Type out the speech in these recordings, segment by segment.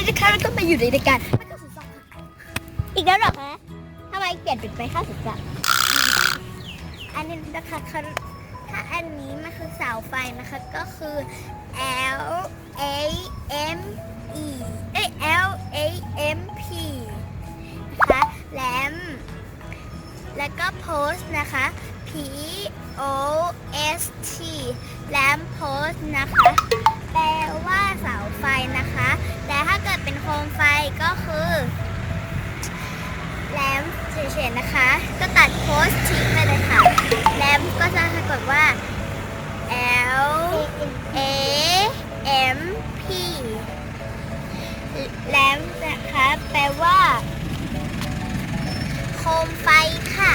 นี้นะคะแล้วก็มาอยู่ในรายการไม่เข้าสุดสัปดาห์อีกแล้วหรอคะทำไมเปลี่ยนเป็นไปเข้าสุดสัปดาห์อันนี้นะคะคันถ้าอันนี้มันคือเสาไฟนะคะก็คือ L A M E เอ้ย L A M P นะคะแลมแล้วก็ post นะคะ P O S T แลม post นะคะ เฉยๆนะคะ ก็ตัดโพสต์ทิ้งไปเลยค่ะ แลมก็จะสะกดว่า L A M P แลมนะคะ แปลว่า โคมไฟค่ะ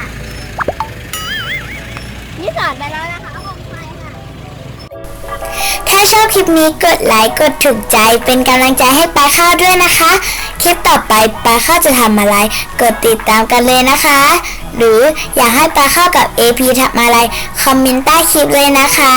นี่สอนไปแล้วนะคะโคมไฟค่ะ ถ้าชอบคลิปนี้กดไลค์ กดถูกใจเป็นกำลังใจให้ปลาข้าวด้วยนะคะ คลิปต่อไปปลาข้าวจะทำอะไร กดติดตามกันเลยนะคะ หรืออยากให้ปลาข้าวกับ AP ทำอะไร คอมเมนต์ใต้คลิปเลยนะคะ